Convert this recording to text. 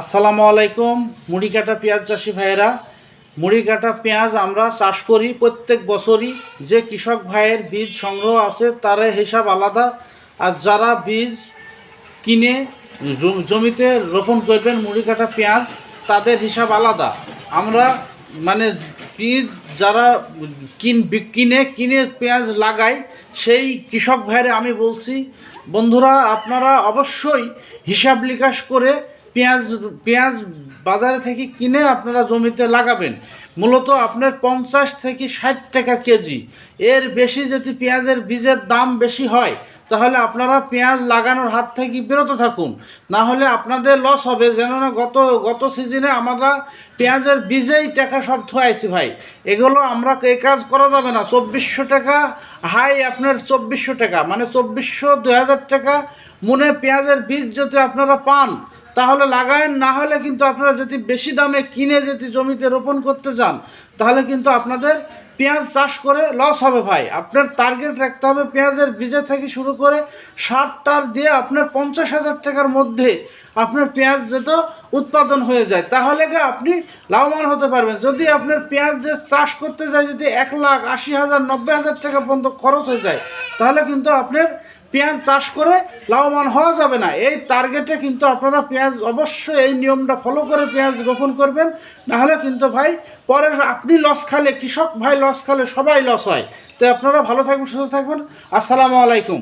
আসসালামু আলাইকুম মুড়ি কাটা পেঁয়াজ চাষি ভাইয়েরা। মুড়ি কাটা পেঁয়াজ আমরা চাষ করি প্রত্যেক বছরই। যে কৃষক ভাইয়ের বীজ সংগ্রহ আছে তার হিসাব আলাদা। আর যারা বীজ কিনে জমিতে রোপণ করবেন মুড়ি কাটা পেঁয়াজ, তাদের হিসাব আলাদা। আমরা মানে বীজ যারা কিন কিনে কিনে পেঁয়াজ লাগাই, সেই কৃষক ভাইরে আমি বলছি, বন্ধুরা আপনারা অবশ্যই হিসাব নিকাশ করে পেঁয়াজ পেঁয়াজ বাজারে থেকে কিনে আপনারা জমিতে লাগাবেন। মূলত আপনার পঞ্চাশ থেকে ষাট টাকা কেজি। এর বেশি যদি পেঁয়াজের বীজের দাম বেশি হয়, তাহলে আপনারা পেঁয়াজ লাগানোর হাত থেকে বিরত থাকুন। না হলে আপনাদের লস হবে। যেন না গত গত সিজনে আমরা পেঁয়াজের বীজেই টাকা সব থুয়াইছি ভাই। এগুলো আমরা এই কাজ করা যাবে না। চব্বিশশো টাকা, হাই আপনার চব্বিশশো টাকা। মানে চব্বিশশো দু হাজার টাকা মনে পেঁয়াজের বীজ যদি আপনারা পান তাহলে লাগায়েন, না হলে কিন্তু আপনারা যদি বেশি দামে কিনে যদি জমিতে রোপণ করতে চান, তাহলে কিন্তু আপনাদের পেঁয়াজ চাষ করে লস হবে ভাই। আপনার টার্গেট রাখতে হবে পেঁয়াজের বীজে থেকে শুরু করে সার টার দিয়ে আপনার পঞ্চাশ হাজার টাকার মধ্যে আপনার পেঁয়াজ যেত উৎপাদন হয়ে যায়। তাহলে আপনি লাভবান হতে পারবেন। যদি আপনার পেঁয়াজ যে চাষ করতে যায়, যদি এক লাখ আশি হাজার, নব্বই হাজার টাকা পর্যন্ত খরচ হয়ে যায়, তাহলে কিন্তু আপনার পেঁয়াজ চাষ করে লাভবান হওয়া যাবে না। এই টার্গেটে কিন্তু আপনারা পেঁয়াজ অবশ্যই এই নিয়মটা ফলো করে পেঁয়াজ গোপন করবেন। নাহলে কিন্তু ভাই পরে আপনি লস খালে, কৃষক ভাই লস খালে সবাই লস হয়। তো আপনারা ভালো থাকবেন, সুস্থ থাকবেন। আসসালামু আলাইকুম।